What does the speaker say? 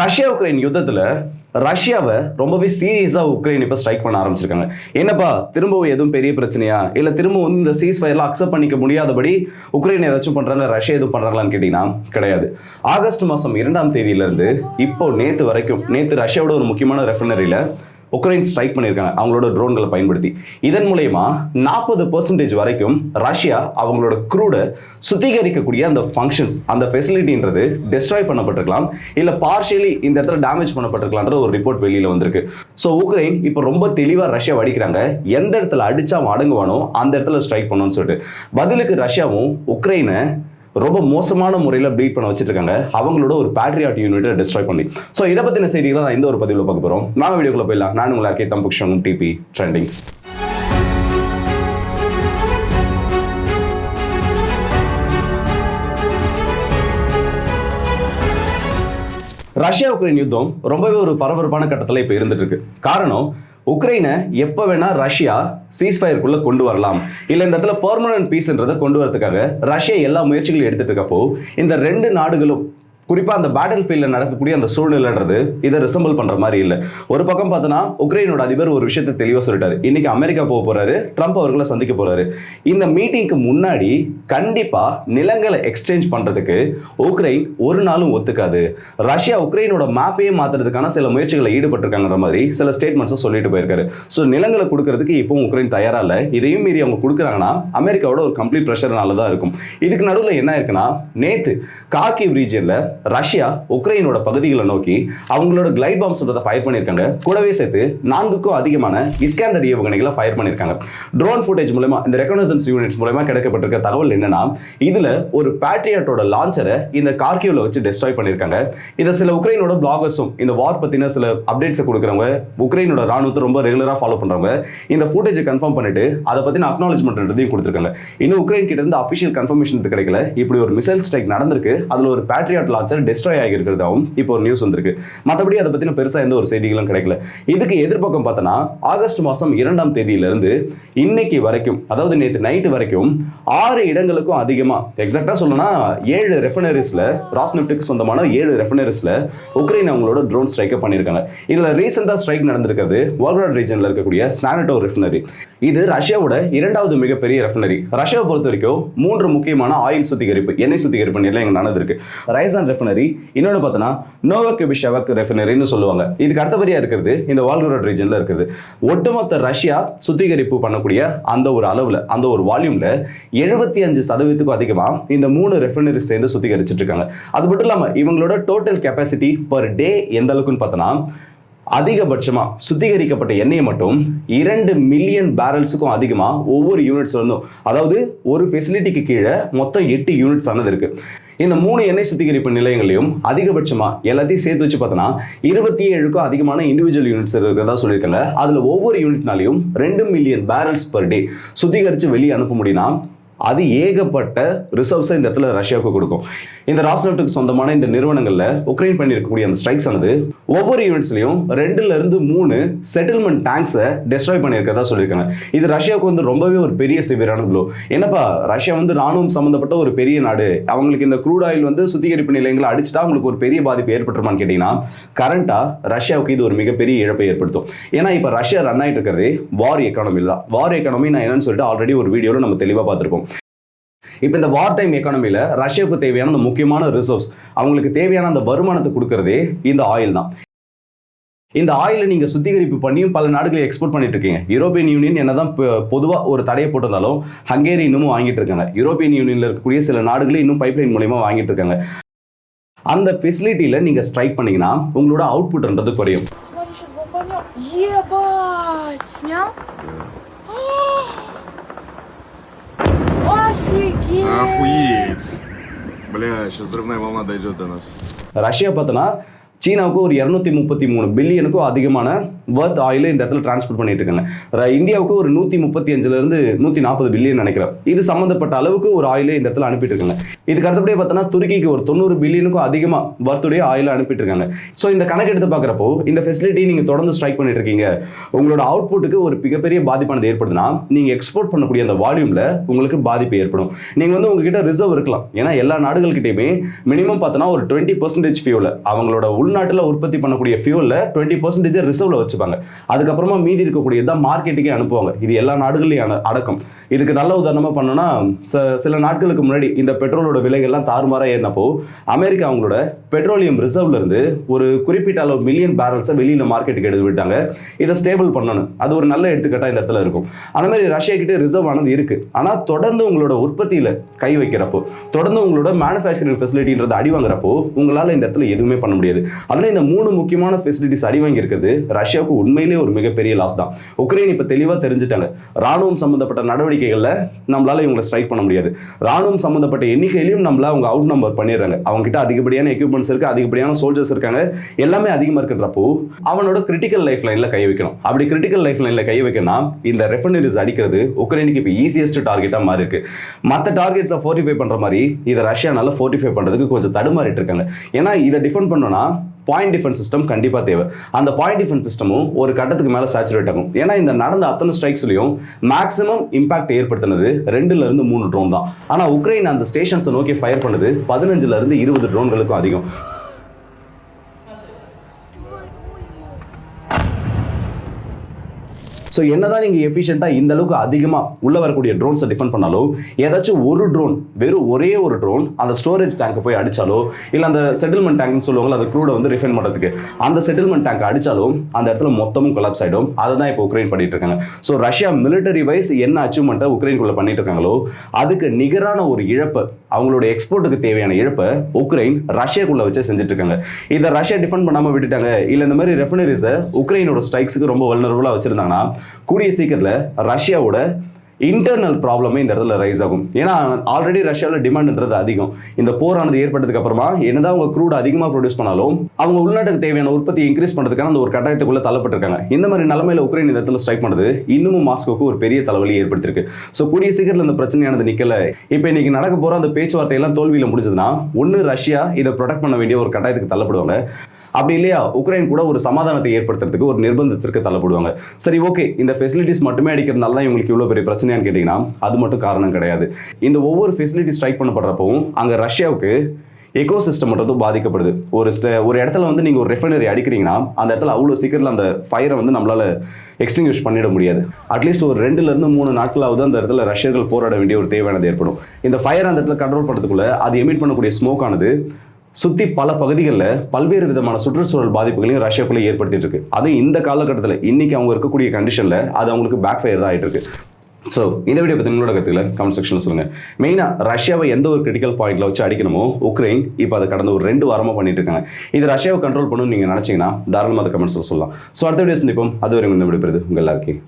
Russia Ukraine யுத்தத்தில் ரஷ்யாவை ரொம்பவே சீரியஸாக உக்ரைன் இப்போ ஸ்ட்ரைக் பண்ண ஆரம்பிச்சிருக்காங்க. என்னப்பா திரும்பவும் எதுவும் பெரிய பிரச்சனையா? இல்லை திரும்பவும் இந்த சீஸ் ஃபயர்லாம் அக்செப்ட் பண்ணிக்க முடியாதபடி உக்ரைன் ஏதாச்சும் பண்ணுறாங்க ரஷ்யா எதுவும் பண்ணுறாங்களான்னு கேட்டிங்கன்னா கிடையாது. ஆகஸ்ட் மாதம் இரண்டாம் தேதியிலேருந்து இப்போ நேற்று வரைக்கும் நேற்று ரஷ்யாவோட ஒரு முக்கியமான ரெஃபினரியில் உக்ரைன் ஸ்ட்ரைக் பண்ணியிருக்காங்க. அவங்களோட ட்ரோன்களை பயன்படுத்தி. இதன் மூலயமா நாற்பது பர்சன்டேஜ் வரைக்கும் ரஷ்யா அவங்களோட க்ரூடை சுத்திகரிக்கக்கூடிய அந்த ஃபங்க்ஷன்ஸ் அந்த ஃபெசிலிட்டின்றது டெஸ்ட்ராய் பண்ணப்பட்டிருக்கலாம். இல்லை பார்ஷியலி இந்த இடத்துல டேமேஜ் பண்ணப்பட்டிருக்கலான்ற ஒரு ரிப்போர்ட் வெளியில் வந்திருக்கு. ஸோ உக்ரைன் இப்போ ரொம்ப தெளிவாக ரஷ்யா அடிக்கிறாங்க. எந்த இடத்துல அடித்தா அடங்குவானோ அந்த இடத்துல ஸ்ட்ரைக் பண்ணணும்னு சொல்லிட்டு. பதிலுக்கு ரஷ்யாவும் உக்ரைனை ரொம்ப மோசமான முறையில் ப்ரீட் பண்ண வச்சுருக்காங்க. அவங்களோட ஒரு பேட்ரியாட் யூனிட்டை டிஸ்ட்ராய் பண்ணி. ஸோ இதை பற்றின செய்திகளை தான் இந்த ஒரு பதிவில் பார்க்க போகிறோம் நான் வீடியோக்குள்ள போயிடலாம். நான் உங்களை கே தம்புக்ஷன் டிபி ட்ரெண்டிங்ஸ் ரஷ்யா உக்ரைன் யுத்தம் ரொம்பவே ஒரு பரபரப்பான கட்டத்தில் இப்போ இருந்துட்டு இருக்கு. காரணம் உக்ரைனை எப்போ வேணா ரஷ்யா சீஸ்ஃபயருக்குள்ளே கொண்டு வரலாம். இல்லை இந்த இடத்துல பர்மனன்ட் பீஸ்ன்றதை கொண்டு வரதுக்காக ரஷ்யா எல்லா முயற்சிகளும் எடுத்துட்டு இருக்கப்போ இந்த ரெண்டு நாடுகளும் குறிப்பாக அந்த பேட்டில் ஃபீல்டில் நடக்கக்கூடிய அந்த சூழ்நிலைன்றது இதை ரிசம்பிள் பண்ணுற மாதிரி இல்லை. ஒரு பக்கம் பார்த்தோன்னா உக்ரைனோட அதிபர் ஒரு விஷயத்தை தெளிவாக சொல்லிட்டாரு. இன்னைக்கு அமெரிக்கா போக போகிறாரு ட்ரம்ப் அவர்களை சந்திக்க போகிறாரு இந்த மீட்டிங்க்கு முன்னாடி கண்டிப்பாக நிலங்களை எக்ஸ்சேஞ்ச் பண்ணுறதுக்கு உக்ரைன் ஒரு நாளும் ஒத்துக்காது. ரஷ்யா உக்ரைனோட மேப்பையே மாற்றுறதுக்கான சில முயற்சிகளை ஈடுபட்டிருக்காங்கிற மாதிரி சில ஸ்டேட்மெண்ட்ஸை சொல்லிட்டு போயிருக்காரு. ஸோ நிலங்களை கொடுக்கறதுக்கு இப்போ உக்ரைன் தயாராக இல்லை. இதையும் மீறி அவங்க கொடுக்குறாங்கன்னா அமெரிக்காவோட ஒரு கம்ப்ளீட் ப்ரெஷர்னால தான் இருக்கும். இதுக்கு நடுவில் என்ன இருக்குன்னா நேற்று கார்கிவ் ரீஜியனில் ரஷ்யா உக்ரைனோட பகுதிகளை நோக்கி அவங்களோட கிளைட் பாம்ஸ்ன்றதை ஃபயர் பண்ணியிருக்காங்க. கூடவே சேர்த்து நான்குக்கும் அதிகமான இஸ்கேண்டர் ஏவுகணைகளை ஃபயர் பண்ணியிருக்காங்க. ட்ரோன் ஃபுட்டேஜ் மூலமா இந்த ரெக்கனசன்ஸ் யூனிட்ஸ் மூலமா கிடைக்கப்பட்டிருக்க தகவல் என்னன்னா இதுல ஒரு பேட்ரியாட்டோட லான்ச்சரை இந்த கார்கிவ்ல வச்சு டெஸ்ட்ராய் பண்ணியிருக்காங்க. இதை சில உக்ரைனோட பிளாகர்ஸும் இந்த வார் பத்தின சில அப்டேட்ஸை கொடுக்குறவங்க உக்ரைனோட ராணுவத்தை ரொம்ப ரெகுலரா ஃபாலோ பண்றவங்க இந்த ஃபுட்டேஜை கன்ஃபார்ம் பண்ணிட்டு அதை பத்தின அக்னாலஜ்மெண்ட்ன்றதையும் கொடுத்துருக்காங்க. இன்னும் உக்ரைன் கிட்ட இருந்து அஃபிஷியல் கன்ஃபர்மேஷன் கிடைக்கல. இப்படி ஒரு மிசைல் ஸ்ட்ரைக் நடந்திருக்கு. அதுல ஒரு பேட்ரியாட் லான்ச்சர் டெஸ்ட்ராய் ஆகியிருக்கிறதாவும் இப்போ ஒரு நியூஸ் வந்திருக்கு. மற்றபடி அதை பற்றின பெருசாக எந்த ஒரு செய்திகளும் கிடைக்கல. இதுக்கு எதிர்பக்கம் பார்த்தோன்னா ஆகஸ்ட் மாதம் இரண்டாம் தேதியிலிருந்து இன்னைக்கு வரைக்கும் அதாவது நேற்று நைட்டு வரைக்கும் ஆறு இடங்களுக்கும் அதிகமாக எக்ஸாக்டாக சொல்லணும்னா ஏழு ரெஃபனரிஸ்ல ராஸ்னெப்டுக்கு சொந்தமான ஏழு ரெஃபனரிஸ்ல உக்ரைன் அவங்களோட ட்ரோன் ஸ்ட்ரைக்கை பண்ணியிருக்காங்க. இதில் ரீசெண்டாக ஸ்ட்ரைக் நடந்திருக்கிறது வால்ராட் ரீஜனில் இருக்கக்கூடிய ஸ்னானட்டோ ரெஃபினரி இது ரஷ்யாவோட இரண்டாவது மிகப்பெரிய ரெஃபினரி ரஷ்யாவை பொறுத்த வரைக்கும் மூன்று முக்கியமான ஆயில் சுத்திகரிப்பு எண்ணெய் சுத்திகரிப்பு நிலையங்கள் நடந்திருக்கு ரைசான் ரெஃபினரி இன்னொன்று பார்த்தோன்னா நோவக் ரெஃபினரின்னு சொல்லுவாங்க. இதுக்கு அடுத்தபடியாக இருக்கிறது இந்த வால்கரோட் ரீஜனில் இருக்குது. ஒட்டுமொத்த ரஷ்யா சுத்திகரிப்பு பண்ணக்கூடிய அந்த ஒரு அளவில் அந்த ஒரு வால்யூமில் எழுபத்தி அஞ்சு சதவீதத்துக்கும் அதிகமாக இந்த மூணு ரெஃபினரி சேர்ந்து சுத்திகரிச்சிட்டு இருக்காங்க. அது மட்டும் இல்லாமல் இவங்களோட டோட்டல் கெப்பாசிட்டி பர் டே எந்த அளவுக்குன்னு பார்த்தோன்னா அதிகபட்சமாக சுத்திகரிக்கப்பட்ட எண்ணெயை மட்டும் இரண்டு மில்லியன் பேரல்ஸுக்கும் அதிகமாக ஒவ்வொரு யூனிட்ஸ்லேருந்தும் அதாவது ஒரு ஃபெசிலிட்டிக்கு கீழே மொத்தம் எட்டு யூனிட்ஸ் ஆனது இருக்குது இந்த மூணு எண்ணெய் சுத்திகரிப்பு நிலையங்களையும் அதிகபட்சமா எல்லாத்தையும் சேர்த்து வச்சு பார்த்தோன்னா இருபத்தி ஏழுக்கும் அதிகமான இண்டிவிஜுவல் யூனிட்ஸ் இருக்கிறதா சொல்லியிருக்காங்க அதுல ஒவ்வொரு யூனிட்னாலையும் ரெண்டு மில்லியன் பேரல்ஸ் பர் டே சுத்திகரிச்சு வெளியே அனுப்ப முடியும்னா அது ஏகப்பட்ட ரிசர்வ்ஸை இந்த இடத்துல ரஷ்யாவுக்கு கொடுக்கும். இந்த ராஸ்னெப்டுக்கு சொந்தமான இந்த நிறுவனங்களில் உக்ரைன் பண்ணியிருக்கக்கூடிய அந்த ஸ்ட்ரைக்ஸ் ஆனது ஒவ்வொரு யூனிட்ஸ்லையும் ரெண்டுல இருந்து மூணு செட்டில்மெண்ட் டேங்க்ஸை டெஸ்ட்ராய் பண்ணியிருக்கதா சொல்லியிருக்காங்க. இது ரஷ்யாவுக்கு வந்து ரொம்பவே ஒரு பெரிய சிவியரான ப்ளோ என்னப்பா ரஷ்யா வந்து ராணுவம் சம்மந்தப்பட்ட ஒரு பெரிய நாடு. அவங்களுக்கு இந்த க்ரூட் ஆயில் வந்து சுத்திகரிப்பு நிலையங்களை அடிச்சுட்டா அவங்களுக்கு ஒரு பெரிய பாதிப்பு ஏற்பட்டுருமான்னு கேட்டிங்கன்னா கரண்ட்டாக ரஷ்யாவுக்கு இது ஒரு மிகப்பெரிய இழப்பை ஏற்படுத்தும். ஏன்னா இப்போ ரஷ்யா ரன் ஆகிட்டு இருக்கிறது வார் எக்கானமி தான். வார் எக்கானமி நான் என்னன்னு சொல்லிட்டு ஆல்ரெடி ஒரு வீடியோவில் நம்ம தெளிவாக பார்த்துருப்போம். இப்போ இந்த வார் டைம் எக்கானமியில் ரஷ்யாவுக்கு தேவையான அந்த முக்கியமான ரிசோர்ஸ் அவங்களுக்கு தேவையான அந்த வருமானத்தை கொடுக்கறதே இந்த ஆயில் தான் இந்த ஆயிலை நீங்க சுத்திகரிப்பு பண்ணியும் பல நாடுகளை எக்ஸ்போர்ட் பண்ணிட்டு இருக்கீங்க யூரோப்பியன் யூனியன் என்னதான் பொதுவாக ஒரு தடையை போட்டிருந்தாலும் ஹங்கேரி இன்னமும் வாங்கிட்டு இருக்காங்க யூரோப்பியன் யூனியன்ல இருக்கக்கூடிய சில நாடுகளே இன்னும் பைப்லைன் மூலயமா வாங்கிட்டு இருக்காங்க அந்த ஃபெசிலிட்டியில நீங்க ஸ்ட்ரைக் பண்ணீங்கன்னா உங்களோட அவுட்புட்ன்றது குறையும் Смотри, сейчас бомбанем. Ебать! Снял? Офигеть! Охуеть. Бля, сейчас взрывная волна дойдет до нас. ரஷ்யா பார்த்தோன்னா சீனாவுக்கு ஒரு இரநூத்தி முப்பத்தி மூணு பில்லியனுக்கும் அதிகமான வர்த் ஆயிலை இந்த இடத்துல டிரான்ஸ்போர்ட் பண்ணிட்டு இருக்காங்க இந்தியாவுக்கு ஒரு நூற்றி முப்பத்தி அஞ்சுலேருந்து நூற்றி நாற்பது பில்லியன் நினைக்கிறேன். இது சம்மந்தப்பட்ட அளவுக்கு ஒரு ஆயிலை இந்த இடத்துல அனுப்பிட்டு இருக்காங்க இதுக்கு அடுத்தபடியே பார்த்தோன்னா துருக்கிக்கு ஒரு தொண்ணூறு பில்லியனுக்கும் அதிகமாக வர்த்துடைய ஆயிலை அனுப்பிட்டு இருக்காங்க ஸோ இந்த கணக்கு எடுத்து பார்க்குறப்போ இந்த ஃபெசிலிட்டி நீங்கள் தொடர்ந்து ஸ்ட்ரைக் பண்ணிட்டு இருக்கீங்க உங்களோட அவுட்புட்டுக்கு ஒரு மிகப்பெரிய பாதிப்பானது ஏற்படுதுன்னா நீங்கள் எக்ஸ்போர்ட் பண்ணக்கூடிய அந்த வால்யூமில் உங்களுக்கு பாதிப்பு ஏற்படும். நீங்கள் வந்து உங்ககிட்ட ரிசர்வ் இருக்கலாம். ஏன்னா எல்லா நாடுகள்கிட்டயுமே மினிமம் பார்த்தோன்னா ஒரு டுவெண்ட்டி பர்சன்டேஜ் ஃபியூல அவங்களோட உள்நாட்டில் உற்பத்தி பண்ணக்கூடிய ஃபியூலில் டுவெண்ட்டி பர்சன்டேஜ் ரிசர்வ்ல வச்சுப்பாங்க. அதுக்கப்புறமா மீதி இருக்கக்கூடியது தான் மார்க்கெட்டுக்கே அனுப்புவாங்க. இது எல்லா நாடுகளையும் அடக்கம். இதுக்கு நல்ல உதாரணமாக பண்ணோன்னா சில நாட்களுக்கு முன்னாடி இந்த பெட்ரோலோட விலைகள்லாம் தாறுமாறாக ஏறினப்போ அமெரிக்கா அவங்களோட பெட்ரோலியம் ரிசர்வ்ல இருந்து ஒரு குறிப்பிட்ட அளவு மில்லியன் பேரல்ஸை வெளியில் மார்க்கெட்டுக்கு எடுத்து விட்டாங்க. இதை ஸ்டேபிள் பண்ணணும். அது ஒரு நல்ல எடுத்துக்கட்டாக இந்த இடத்துல இருக்கும். அந்த மாதிரி ரஷ்யா கிட்டே ரிசர்வ் ஆனது இருக்கு. ஆனால் தொடர்ந்து உங்களோட உற்பத்தியில் கை வைக்கிறப்போ தொடர்ந்து உங்களோட மேனுஃபேக்சரிங் ஃபெசிலிட்டின்றது அடி வாங்குறப்போ உங்களால் இந்த இடத்துல எதுவுமே பண்ண முடியாது. அதில் இந்த மூணு முக்கியமான ஃபெசிலிட்டிஸ் அடி வாங்கியிருக்கிறது ரஷ்யா ரஷ்யாவுக்கு உண்மையிலே ஒரு மிகப்பெரிய லாஸ் தான். உக்ரைன் இப்போ தெளிவாக தெரிஞ்சுட்டாங்க. ராணுவம் சம்மந்தப்பட்ட நடவடிக்கைகளில் நம்மளால இவங்களை ஸ்ட்ரைக் பண்ண முடியாது. ராணுவம் சம்மந்தப்பட்ட எண்ணிக்கையிலையும் நம்மள அவங்க அவுட் நம்பர் பண்ணிடுறாங்க. அவங்க கிட்ட அதிகப்படியான எக்யூப்மெண்ட்ஸ் இருக்கு அதிகப்படியான சோல்ஜர்ஸ் இருக்காங்க. எல்லாமே அதிகமாக இருக்கிறப்போ அவனோட கிரிட்டிக்கல் லைஃப் லைனில் கை வைக்கணும். அப்படி கிரிட்டிக்கல் லைஃப் லைனில் கை வைக்கணும்னா இந்த ரெஃபனரிஸ் அடிக்கிறது உக்ரைனுக்கு இப்போ ஈஸியஸ்ட் டார்கெட்டாக மாறி இருக்கு. மற்ற டார்கெட்ஸை ஃபோர்ட்டிஃபை பண்ணுற மாதிரி இதை ரஷ்யானால ஃபோர்ட்டிஃபை பண்ணுறதுக்கு கொஞ்சம் தடுமாறிட்டு இருக்காங்க. ஏன்னா இதை டிஃபெண்ட் பண்ணோன்னா பாயிண்ட் டிஃபென்ஸ் சிஸ்டம் கண்டிப்பாக தேவை. அந்த பாயிண்ட் டிஃபென்ஸ் சிஸ்டமும் ஒரு கட்டத்துக்கு மேலே சேச்சுரேட் ஆகும். ஏன்னா இந்த நடந்த அத்தனை ஸ்ட்ரைக்ஸ்லையும் மேக்ஸிமம் இம்பாக்ட் ஏற்படுத்தினது ரெண்டுலேருந்து மூணு ட்ரோன் தான். ஆனால் உக்ரைன் அந்த ஸ்டேஷன்ஸை நோக்கி ஃபயர் பண்ணது பதினஞ்சுலேருந்து இருபது ட்ரோன்களுக்கும் அதிகம். ஸோ என்னதான் நீங்கள் எஃபிஷியண்டாக இந்த அளவுக்கு அதிகமாக உள்ள வரக்கூடிய ட்ரோன்ஸை டிஃபெண்ட் பண்ணாலும் ஏதாச்சும் ஒரு ட்ரோன் வெறும் ஒரே ஒரு ட்ரோன் அந்த ஸ்டோரேஜ் டேங்கை போய் அடிச்சாலோ இல்லை அந்த செட்டில்மெண்ட் டேங்க்னு சொல்லுவாங்கல்ல அந்த க்ரூடை வந்து ரிஃபைன் பண்ணுறதுக்கு அந்த செட்டில்மெண்ட் டேங்க் அடிச்சாலும் அந்த இடத்துல மொத்தமும் கொலாப்ஸ் ஆகிடும் அதை தான் இப்போ உக்ரைன் பண்ணிட்டு இருக்காங்க. ஸோ ரஷ்யா மிலிட்டரி வைஸ் என்ன அச்சீவ்மெண்ட்டை உக்ரைனுக்குள்ளே பண்ணிட்டு இருக்காங்களோ அதுக்கு நிகரான ஒரு இழப்பை அவங்களோட எக்ஸ்போர்ட்டுக்கு தேவையான இழப்பை உக்ரைன் ரஷ்யாக்குள்ள வச்சு செஞ்சுட்டு இருக்காங்க இதை ரஷ்யா டிஃபெண்ட் பண்ணாமல் விட்டுட்டாங்க. இல்லை இந்த மாதிரி ரெஃபனரிஸை உக்ரைனோட ஸ்ட்ரைக்ஸுக்கு ரொம்ப வல்னரபுளாக வச்சிருந்தாங்கன்னா கூடிய சீக்கிரத்தில் ரஷ்யாவோட இன்டர்னல் ப்ராப்ளமே இந்த இடத்துல ரைஸ் ஆகும். ஏன்னா ஆல்ரெடி ரஷ்யாவில் டிமாண்ட்ன்றது அதிகம். இந்த போரானது ஏற்பட்டதுக்கு அப்புறமா என்னதான் அவங்க க்ரூட் அதிகமாக ப்ரொடியூஸ் பண்ணாலும் அவங்க உள்நாட்டுக்கு தேவையான உற்பத்தி இன்க்ரீஸ் பண்ணுறதுக்கான அந்த ஒரு கட்டாயத்துக்குள்ள தள்ளப்பட்டிருக்காங்க. இந்த மாதிரி நிலமையில உக்ரைன் இந்த இடத்துல ஸ்ட்ரைக் பண்ணது இன்னமும் மாஸ்கோக்கு ஒரு பெரிய தலைவலி ஏற்படுத்திருக்கு. ஸோ கூடிய சீக்கிரத்தில் இந்த பிரச்சனையானது நிக்கல. இப்போ இன்னைக்கு நடக்க போகிற அந்த பேச்சுவார்த்தை எல்லாம் தோல்வியில் முடிஞ்சதுன்னா ஒன்று ரஷ்யா இதை ப்ரொடெக்ட் பண்ண வேண்டிய ஒரு கட்டாயத்துக்கு தள்ளப்படுவாங்க. அப்படி இல்லையா? உக்ரைன் கூட ஒரு சமாதானத்தை ஏற்படுத்துறதுக்கு ஒரு நிர்பந்தத்திற்கு தள்ளப்படுவாங்க. சரி ஓகே. இந்த ஃபெசிலிட்டிஸ் மட்டுமே அடிக்கிறதுனால தான் இவங்களுக்கு இவ்வளோ பெரிய பிரச்சனையான்னு கேட்டிங்கன்னா அது மட்டும் காரணம் கிடையாது. இந்த ஒவ்வொரு ஃபெசிலிட்டி ஸ்ட்ரைக் பண்ணப்படுறப்பவும் அங்கே ரஷ்யாவுக்கு எக்கோ சிஸ்டம்ன்றதும் பாதிக்கப்படுது. ஒரு ஸ்ட- ஒரு இடத்துல வந்து நீங்கள் ஒரு ரெஃபைனரி அடிக்கிறீங்கன்னா அந்த இடத்துல அவ்வளோ சீக்கிரத்தில் அந்த ஃபயரை வந்து நம்மளால் எக்ஸ்டிங்யூஷ் பண்ணிட முடியாது. அட்லீஸ்ட் ஒரு ரெண்டுலேருந்து மூணு நாட்களாவது அந்த இடத்துல ரஷ்யர்கள் போராட வேண்டிய ஒரு தேவையானது ஏற்படும். இந்த ஃபயர் அந்த இடத்துல கண்ட்ரோல் பண்ணுறதுக்குள்ள அது எமிட் பண்ணக்கூடிய ஸ்மோக் ஆனது சுற்றி பல பகுதிகளில் பல்வேறு விதமான சுற்றுச்சூழல் பாதிப்புகளையும் ரஷ்யாக்குள்ளே ஏற்படுத்திட்டு இருக்கு. அதுவும் இந்த காலகட்டத்தில் இன்னைக்கு அவங்க இருக்கக்கூடிய கண்டிஷனில் அது அவங்களுக்கு பேக் ஃபயர் தான் ஆகிட்டு இருக்கு. ஸோ இந்த வீடியோ பற்றி உங்களோட கருத்துக்களை கமெண்ட் செக்ஷனில் சொல்லுங்கள் மெயினாக ரஷ்யாவை எந்த ஒரு கிரிட்டிக்கல் பாயிண்ட்ல வச்சு அடிக்கணுமோ உக்ரைன் இப்போ அதை கடந்த ஒரு ரெண்டு வாரமாக பண்ணிட்டு இருக்காங்க. இது ரஷ்யாவை கண்ட்ரோல் பண்ணணும்னு நீங்கள் நினச்சிங்கன்னா தாராளமாக அதை கமெண்ட்ஸில் சொல்லலாம். ஸோ அடுத்த வீடியோ சந்திப்போம். அது வரைக்கும் இந்த விடுபடுது உங்கள் எல்லாருக்கும்